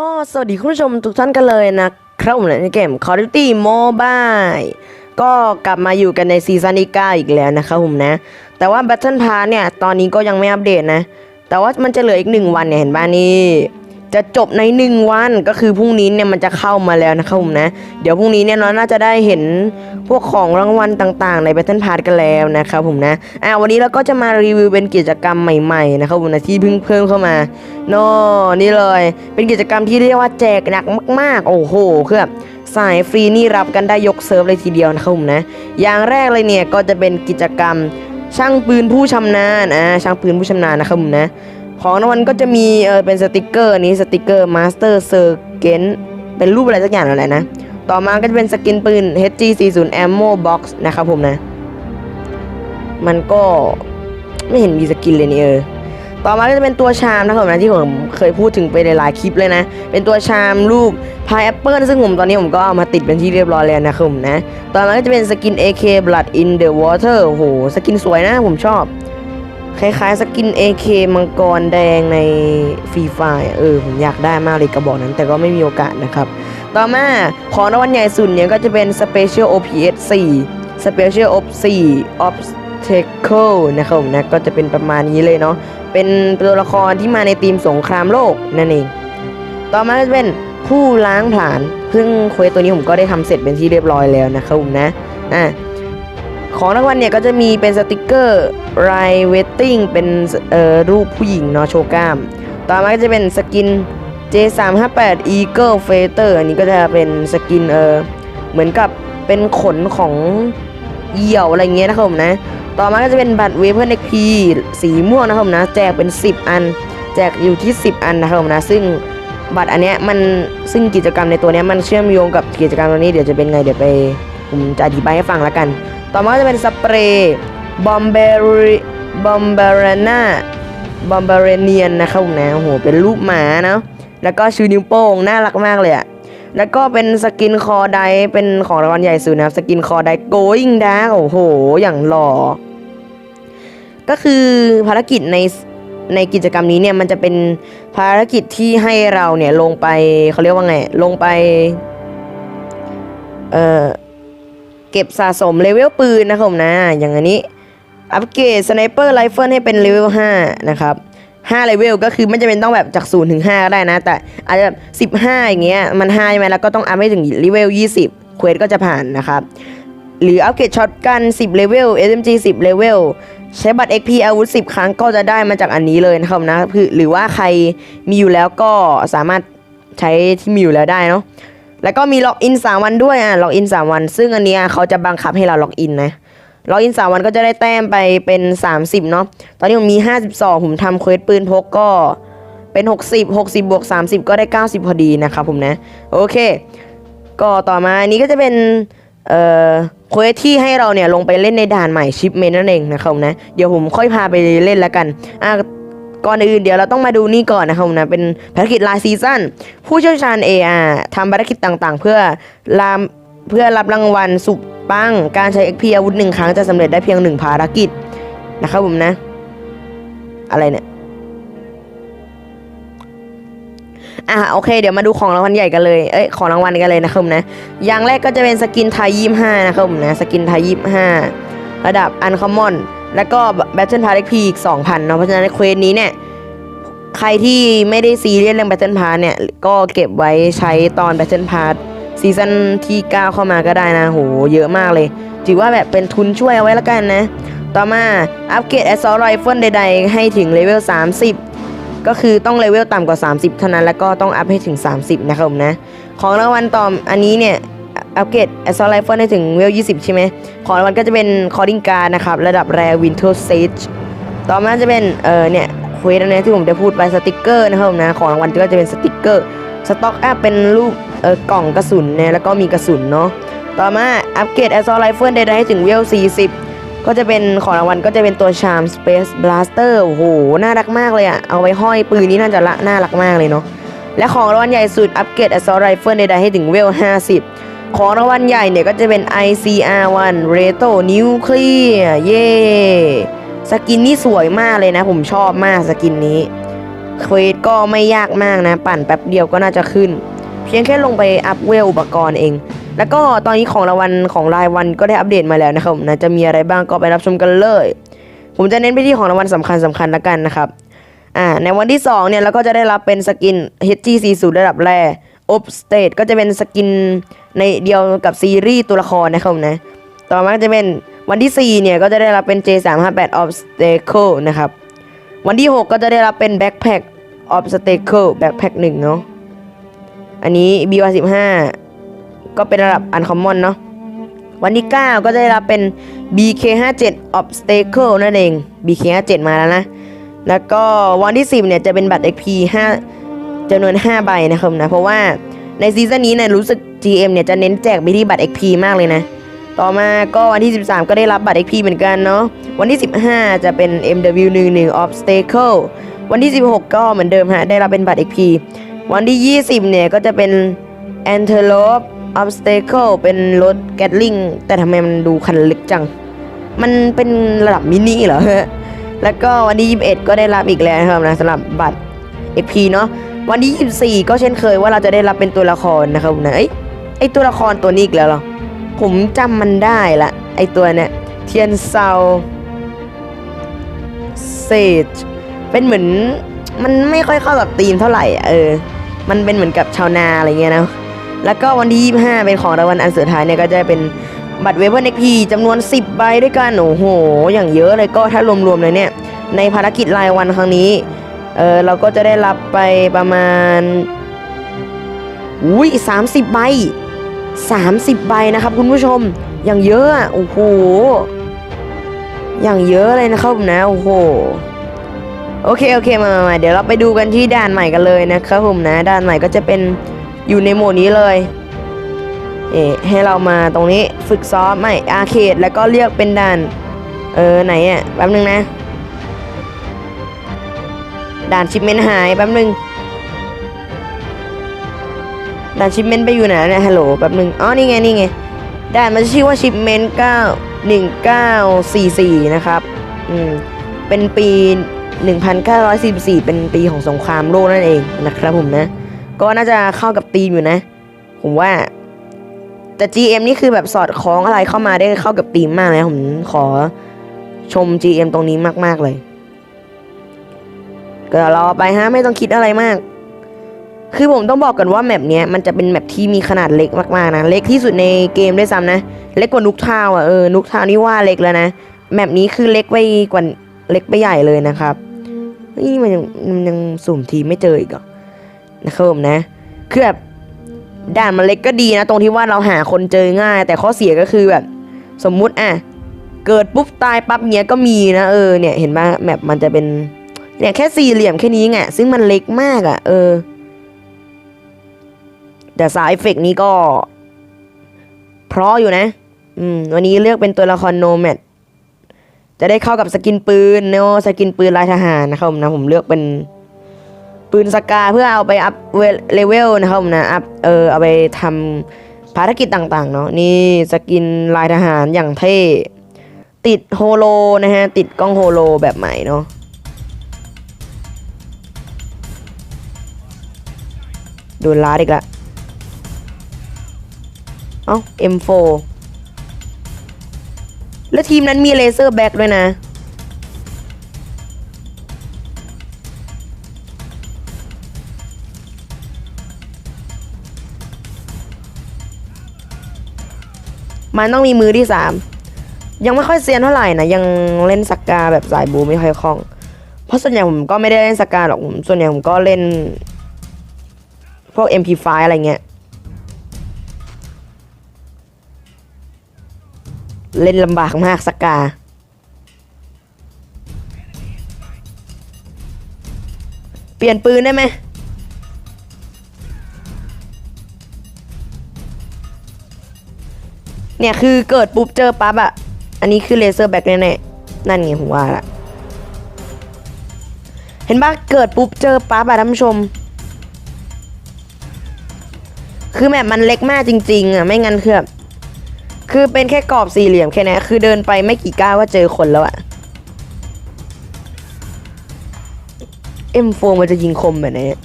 ก็สวัสดีคุณผู้ชมทุกท่านกันเลยนะครับผมในเกม Call of Duty Mobile ก็กลับมาอยู่กันในซีซั่นที่9อีกแล้วนะครับผมนะ แต่ว่า Battle Pass เนี่ย ตอนนี้ก็ยังไม่อัปเดตนะ แต่ว่ามันจะเหลืออีก 1 วันเนี่ย เห็นบ้านี่ จะจบใน 1 วันก็คือพรุ่งนี้เนี่ยมันจะเข้ามาแล้วนะครับผมนะ เดี๋ยวพรุ่งนี้เนี่ยเราน่าจะได้เห็นพวกของรางวัลต่างๆ ใน Battle Pass กันแล้วนะครับผมนะอ่าวันนี้เราก็จะมารีวิวเป็นกิจกรรมใหม่ๆนะครับผมนะที่เพิ่งเพิ่มเข้ามาโน่นี่เลย เป็นกิจกรรมที่เรียกว่าแจกหนักมาก ๆ โอ้โหคือแบบสายฟรีนี่รับกันได้ยกเซิร์ฟเลยทีเดียวนะครับผมนะ อย่างแรกเลยเนี่ยก็จะเป็นกิจกรรมช่างปืนผู้ชำนาญอ่าช่างปืนผู้ชำนาญนะครับผมนะ ของรางวัลก็จะมีเออเป็นสติกเกอร์นี้สติกเกอร์มาสเตอร์เซอร์เกนเป็นรูปอะไรสักอย่างอะไรนะ ต่อมาก็จะเป็นสกินปืน HG40 Ammo Box นะครับผมนะ มันก็ไม่เห็นมีสกินเลยนี่เออ ต่อมาก็จะเป็นตัวชามนะครับนะที่ผมเคยพูดถึงไปในหลายคลิปเลยนะ เป็นตัวชามรูปพายแอปเปิลซึ่งผมตอนนี้ผมก็เอามาติดเป็นที่เรียบร้อยแล้วนะครับผมนะ ต่อมาก็จะเป็นสกิน AK Blood in the Water โอ้โห สกินสวยนะผมชอบ คล้ายๆสกิน AK มังกรแดงในฟรีไฟเออผมอยากได้มากเลยกระบอกนั้นแต่ก็ไม่มีโอกาสนะครับ ต่อมาของรางวัลใหญ่สุดเนี่ยก็จะเป็น Special OPS 4 Special Op 4 Obstacle นะครับผมนะก็จะเป็นประมาณนี้เลยเนาะเป็นตัวละครที่มาในทีมสงครามโลกนั่นเอง ต่อมาจะเป็นผู้ล้างผลาญซึ่งเควสตัวนี้ผมก็ได้ทำเสร็จเป็นที่เรียบร้อยแล้วนะครับผมนะอะ ของรางวัลเนี่ยก็จะมีเป็นสติกเกอร์ไรเวตติ้งเป็นเอ่อรูปผู้หญิงเนาะโชว์กล้าม ต่อมาก็จะเป็นสกิน J358 Eagle Fighter อันนี้ก็จะเป็นสกินเออเหมือนกับเป็นขนของเหยี่ยวอะไรเงี้ยนะครับผมนะ ต่อมาก็จะเป็นบัตรเวเพิ่ XP สีม่วงนะครับผมนะ แจกเป็น 10 อัน แจกอยู่ที่ 10 อันนะครับผมนะ ซึ่งบัตรอันเนี้ยมันซึ่งกิจกรรมในตัวเนี้ยมันเชื่อมโยงกับกิจกรรมตัวนี้เดี๋ยวจะเป็นไงเดี๋ยวไป ผมจะอธิบายให้ฟังแล้วกัน ต่อมาจะเป็นสเปรย์บอมเบริบอมเบรนาบอมเบรเนียนนะครับผมนะโอ้โหเป็นรูปหมาเนาะแล้วก็ชูนิ้วโป้งน่ารักมากเลยอะแล้วก็เป็นสกินคอไดเป็นของรางวัลใหญ่สุดนะครับ สกินคอไดโกยิงดาโอ้โห อย่างหล่อ ก็คือภารกิจในในกิจกรรมนี้เนี่ยมันจะเป็นภารกิจที่ให้เราเนี่ยลงไปเขาเรียกว่าไง ลงไป เอ่อ เก็บสะสมเลเวลปืนนะครับนะ อย่างอันนี้อัปเกรดสไนเปอร์ไรเฟิลให้เป็นเลเวล5นะครับ5เลเวลก็คือไม่จำเป็นต้องแบบจาก0ถึง5ก็ได้นะ แต่อาจจะแบบ15 อย่างเงี้ยมัน5ใช่ไหมแล้วก็ต้องอัพให้ถึงเลเวล20เควสก็จะผ่านนะครับหรืออัปเกรดช็อตกัน 10 เลเวล SMG 10 เลเวล ใช้บัตร XP อาวุธ 10 ครั้งก็จะได้มาจากอันนี้เลยนะครับนะหรือว่าใครมีอยู่แล้วก็สามารถใช้ที่มีอยู่แล้วได้เนาะ แล้วก็มีล็อกอิน3วันด้วยอะล็อกอิน3วัน ซึ่งอันเนี้ยเขาจะบังคับให้เราล็อกอินนะล็อกอิน3วันก็จะได้แต้มไปเป็น 30 เนาะตอนนี้ผมมี 52 ผมทำเควสปืนพกก็เป็น 60 60 บวก 30 ก็ได้ 90 พอดีนะครับผมนะ โอเค ก็ต่อมาอันนี้ก็จะเป็นเอ่อเควสที่ให้เราเนี่ยลงไปเล่นในด่านใหม่ชิปเมนนั่นเองนะครับนะ เดี๋ยวผมค่อยพาไปเล่นแล้วกันอะ ก่อนอื่นเดี๋ยวเราต้องมาดูนี่ก่อนนะครับผมนะเป็นภารกิจรายซีซั่นผู้เชี่ยวชาญ AR ทำภารกิจต่างๆ เพื่อรามเพื่อรับรางวัลสุปปัง การใช้ XP อาวุธหนึ่งครั้งจะสำเร็จได้เพียงหนึ่งภารกิจนะครับผมนะ อะไรเนี่ยอะโอเคเดี๋ยวมาดูของรางวัลใหญ่กันเลยเอ้ยของรางวัลกันเลยนะครับผมนะอย่างแรกก็จะเป็นสกินไทยยี่ห้านะครับผมนะสกินไทยยี่ห้าระดับอันคอมมอน แล้วก็ Battle Pass XP อีก2,000เนาะเพราะฉะนั้นเควสนี้เนี่ยใครที่ไม่ได้ซีเรียสเรื่อง Battle Pass เนี่ยก็เก็บไว้ใช้ตอน Battle Pass ซีซั่นที่ 9 เข้ามาก็ได้นะโหเยอะมากเลย ถือว่าแบบเป็นทุนช่วยเอาไว้แล้วกันนะ ต่อมาอัปเกรด Assault Rifle ใดๆ ให้ถึงเลเวล 30 ก็คือต้องเลเวลต่ำกว่า 30 เท่านั้นแล้วก็ต้องอัพให้ถึง 30 นะครับผมนะ ของรางวัลต่ออันนี้เนี่ย อัปเกรด Assault Rifle ให้ถึงเวล 20 ใช่ไหม ของรางวัลก็จะเป็น Calling Card นะครับ ระดับ Rare Winter Sage ต่อมาจะเป็น เออเนี่ยเควสอันนี้ที่ผมจะพูดไปสติกเกอร์นะครับผมนะ ของรางวัลก็จะเป็นสติกเกอร์ สต็อกอัพเป็นรูป เออกล่องกระสุนเนี่ยแล้วก็มีกระสุนเนาะ ต่อมาอัปเกรด Assault Rifle ใดๆให้ถึงเวล 40ก็จะเป็นของรางวัลก็จะเป็นตัว Charm Space Blaster โอ้โห น่ารักมากเลยอะเอาไว้ห้อยปืนนี้น่าจะละน่ารักมากเลยเนาะ และของรางวัลใหญ่สุดอัปเกรด Assault Rifle ใดๆให้ถึงเวล 50 ของรางวัลใหญ่เนี่ยก็จะเป็น ICR1 Reto Nuclear เย้สกินนี่สวยมากเลยนะ ผมชอบมากสกินนี้เควสก็ไม่ยากมากนะ ปั่นแป๊บเดียวก็น่าจะขึ้น เพียงแค่ลงไปอัพเวลอุปกรณ์เอง แล้วก็ตอนนี้ของรางวัลของรายวันก็ได้อัปเดตมาแล้วนะครับผมนะจะมีอะไรบ้างก็ไปรับชมกันเลย ผมจะเน้นไปที่ของรางวัลสำคัญสำคัญละกันนะครับอ่าในวันที่2เนี่ยเราก็จะได้รับเป็นสกิน HG40 ระดับแรก Up State ก็จะเป็นสกินในเดียวกับซีรีส์ตัวละครนะครับนะ ต่อมาจะเป็นวันที่ 4 เนี่ย ก็จะได้รับเป็น J358 Obstacle นะครับ วันที่ 6 ก็จะได้รับเป็น Backpack Obstacle Backpack 1 เนาะ อันนี้ BY15 ก็เป็นระดับ Uncommon เนาะ วันที่ 9 ก็จะได้รับเป็น BK57 Obstacle นั่นเอง BK57 มาแล้วนะ แล้วก็วันที่ 10 เนี่ย จะเป็นบัตร XP 5 จำนวน 5 ใบนะครับนะ เพราะว่าในซีซั่นนี้เนี่ยรู้สึก GM เนี่ยจะเน้นแจกไปที่บัตร XP มากเลยนะ ต่อมาก็วันที่ 13 ก็ได้รับบัตร XP เหมือนกันเนาะ วันที่ 15 จะเป็น MW11 Obstacle วันที่ 16 ก็เหมือนเดิมฮะ ได้รับเป็นบัตร XP วันที่ 20 เนี่ยก็จะเป็น Antelope Obstacle เป็นรถแกตลิงแต่ทำไมมันดูคันเล็กจัง มันเป็นระดับมินิเหรอแล้วก็วันที่ 21 ก็ได้รับอีกแล้วนะครับนะสำหรับบัตร XP เนาะ วันที่ 24 ก็เช่นเคยว่าเราจะได้รับเป็นตัวละครนะครับนะเอ้ยไอตัวละครตัวนี้อีกแล้วเหรอผมจำมันได้ละไอตัวเนี่ยเทียนเซาเซจเป็นเหมือนมันไม่ค่อยเข้ากับธีมเท่าไหร่เออ มันเป็นเหมือนกับชาวนาอะไรเงี้ยนะแล้วก็วันที่ 25 เป็นของรางวัลอันสุดท้ายเนี่ยก็จะเป็นบัตรเวเบิลเอ็กพีจำนวน 10 ใบด้วยกัน โอ้โห อย่างเยอะเลยก็ถ้ารวมๆเลยเนี่ย ในภารกิจรายวันครั้งนี้ เออเราก็จะได้รับไปประมาณอุ้ย30ใบ30ใบนะครับคุณผู้ชม อย่างเยอะอะโอ้โหอย่างเยอะเลยนะครับผมนะโอ้โหโอเคโอเคมามามาเดี๋ยวเราไปดูกันที่ด่านใหม่กันเลยนะครับผมนะด่านใหม่ก็จะเป็นอยู่ในโหมดนี้เลยเอ๊ให้เรามาตรงนี้ฝึกซ้อมไม่อาเคดแล้วก็เรียกเป็นด่าน เออไหนอะแป๊บนึงนะ ด่านชิปเมนหายแป๊บนึงด่านชิปเมนไปอยู่ไหนเนี่ยฮัลโหลแป๊บนึงอ๋อนี่ไงนี่ไงด่านมันชื่อว่าชิปเมนต์9 1944นะครับอืมเป็นปี 1944 เป็นปีของสงครามโลกนั่นเองนะครับผมนะ ก็น่าจะเข้ากับธีมอยู่นะ ผมว่า แต่ GM นี่คือแบบสอดคล้องอะไรเข้ามาได้เข้ากับธีมมากเลยนะผมขอชม GM ตรงนี้มาก ๆ เลย ก็รอไปฮะไม่ต้องคิดอะไรมาก คือผมต้องบอกกันว่าแมปเนี้ยมันจะเป็นแมปที่มีขนาดเล็กมากๆนะ เล็กที่สุดในเกมด้วยซ้ำนะ เล็กกว่านุกทาวอะเออนุกทาวนี่ว่าเล็กแล้วนะ แมปนี้คือเล็กไปกว่าเล็กไปใหญ่เลยนะครับนี่มันยังมันยังสุ่มทีไม่เจออีกเหรอนะครับผมนะ คือแบบด่านมันเล็กก็ดีนะ ตรงที่ว่าเราหาคนเจอง่าย แต่ข้อเสียก็คือแบบ สมมุติอะเกิดปุ๊บตายปั๊บเนี้ยก็มีนะเออเนี่ยเห็นป่ะแมปมันจะเป็น เนี่ยแค่สี่เหลี่ยมแค่นี้ไงซึ่งมันเล็กมากอะ่ะ เออ แต่สายเอฟเฟกนี้ก็ เพราะอยู่นะ อืม วันนี้เลือกเป็นตัวละครโนแมดจะได้เข้ากับสกินปืนเนอะสกินปืนลายทหารนะครับผมนะผมเลือกเป็นปืนสกาเพื่อเอาไปอัพเลเวลนะครับผมนะอัพเออเอาไปทำภารกิจต่างๆ เนาะนี่สกินลายทหารอย่างเท่ ติดโฮโลนะฮะ ติดกล้องโฮโลแบบใหม่เนาะ โดนล้าอีกละ เอ้า M4 แล้วทีมนั้นมีเลเซอร์แบ็กด้วยนะ มันต้องมีมือที่สามยังไม่ค่อยเซียนเท่าไหร่นะ ยังเล่นสกกาแบบสายบูไม่ค่อยคล่อง เพราะส่วนใหญ่ผมก็ไม่ได้เล่นสกกาหรอกผมส่วนใหญ่ผมก็เล่น พวก MP5 อะไรเงี้ย เล่นลำบากมากสกกา เปลี่ยนปืนได้ไหมเนี่ย คือเกิดปุ๊บเจอปั๊บอะอันนี้คือเลเซอร์แบ็กแน่ๆ นั่นไงผมว่าละ เห็นปะเกิดปุ๊บเจอปั๊บอะท่านผู้ชม คือแมปมันเล็กมากจริง ๆอะไม่งั้นคือแบบคือเป็นแค่กรอบสี่เหลี่ยมแค่นี้คือเดินไปไม่กี่ก้าวก็เจอคนแล้วอะ M4 มันจะยิงคมแบบนเนี่ย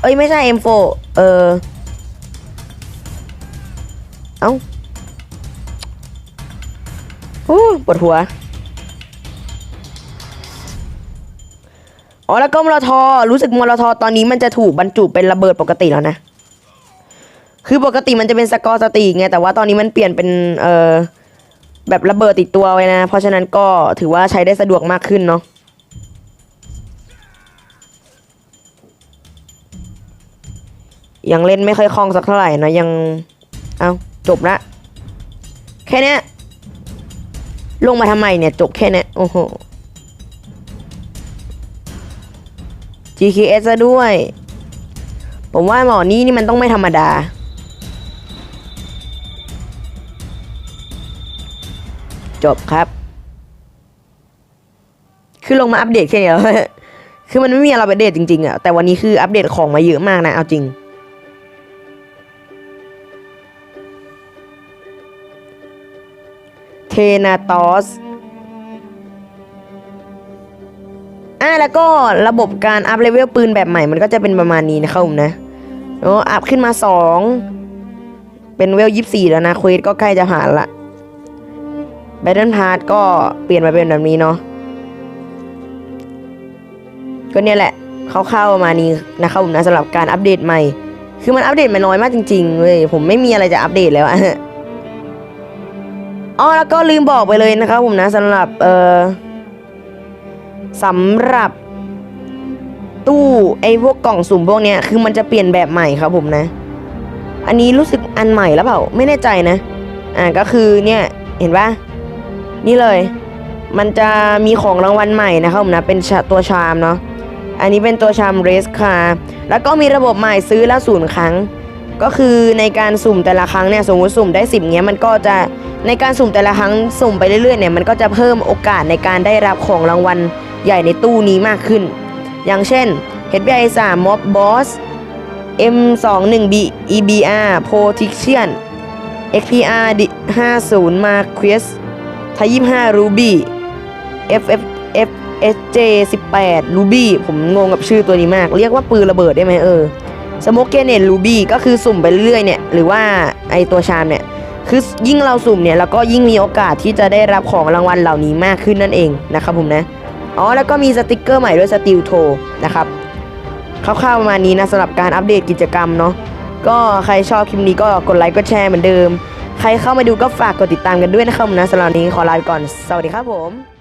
เอ้ยไม่ใช่ M4 เออเอ้าโอ้ปวดหัว อ๋อแล้วก็มลทอรู้สึกมลทอตอนนี้มันจะถูกบรรจุเป็นระเบิดปกติแล้วนะ คือปกติมันจะเป็นสกอร์สติกไงแต่ว่าตอนนี้มันเปลี่ยนเป็นเออแบบระเบิดติดตัวไว้นะ เพราะฉะนั้นก็ถือว่าใช้ได้สะดวกมากขึ้นเนาะยังเล่นไม่ค่อยคล่องสักเท่าไหร่นะยังเอาจบละแค่นี้ลงมาทำไมเนี่ยจบแค่นี้โอ้โห GKS ซะด้วย ผมว่าหมอนี่นี่มันต้องไม่ธรรมดา จบครับ คือลงมาอัปเดตแค่นี้แล้วคือมันไม่มีอะไรอัปเดตจริงๆอะแต่วันนี้คืออัปเดตของมาเยอะมากนะ เอาจริง เทนาตอสอ่าแล้วก็ระบบการอัพเลเวลปืนแบบใหม่มันก็จะเป็นประมาณนี้นะครับผมนะโอ้อัพขึ้นมาสองเป็นเวลยี่สี่แล้วนะเควสก็ใกล้จะผ่านละ แบทเทิลพาร์ก็เปลี่ยนมาเป็นแบบนี้เนาะก็เนี่ยแหละเข้าๆประมาณนี้นะครับผมนะสำหรับการอัปเดตใหม่ คือมันอัปเดตมาน้อยมากจริงๆเลยผมไม่มีอะไรจะอัปเดตแล้วอะอ๋อแล้วก็ลืมบอกไปเลยนะครับผมนะสำหรับเอ่อสำหรับตู้ไอ้พวกกล่องสุ่มพวกเนี้ยคือมันจะเปลี่ยนแบบใหม่ครับผมนะ อันนี้รู้สึกอันใหม่แล้วเปล่าไม่แน่ใจนะ อ่าก็คือเนี่ยเห็นปะ นี่เลย มันจะมีของรางวัลใหม่นะครับผมนะเป็นตัวชามเนาะอันนี้เป็นตัวชามเรสคาแล้วก็มีระบบใหม่ซื้อละศูนย์ครั้ง ก็คือในการสุ่มแต่ละครั้งเนี่ยสมมติสุ่มได้สิบเงี้ยมันก็จะในการสุ่มแต่ละครั้งสุ่มไปเรื่อยๆเนี่ยมันก็จะเพิ่มโอกาสในการได้รับของรางวัลใหญ่ในตู้นี้มากขึ้น อย่างเช่น HBI 3 Mob Boss M21B EBR Protection XPR 50 Marquess ทา25 Ruby FF FSJ 18 Ruby ผมงงกับชื่อตัวนี้มาก เรียกว่าปืนระเบิดได้ไหมเออสโมกเกเนตลูบี้ก็คือสุ่มไปเรื่อยเนี่ย หรือว่าไอตัวชามเนี่ย คือยิ่งเราสุ่มเนี่ยเราก็ยิ่งมีโอกาสที่จะได้รับของรางวัลเหล่านี้มากขึ้นนั่นเองนะครับผมนะอ๋อแล้วก็มีสติกเกอร์ใหม่ด้วยสติลโทนะครับคร่าวๆประมาณนี้นะสำหรับการอัปเดตกิจกรรมเนาะก็ใครชอบคลิปนี้ก็กดไลค์กดแชร์เหมือนเดิม ใครเข้ามาดูก็ฝากกดติดตามกันด้วยนะครับนะสำหรับนี้ขอลาไปก่อน สวัสดีครับผม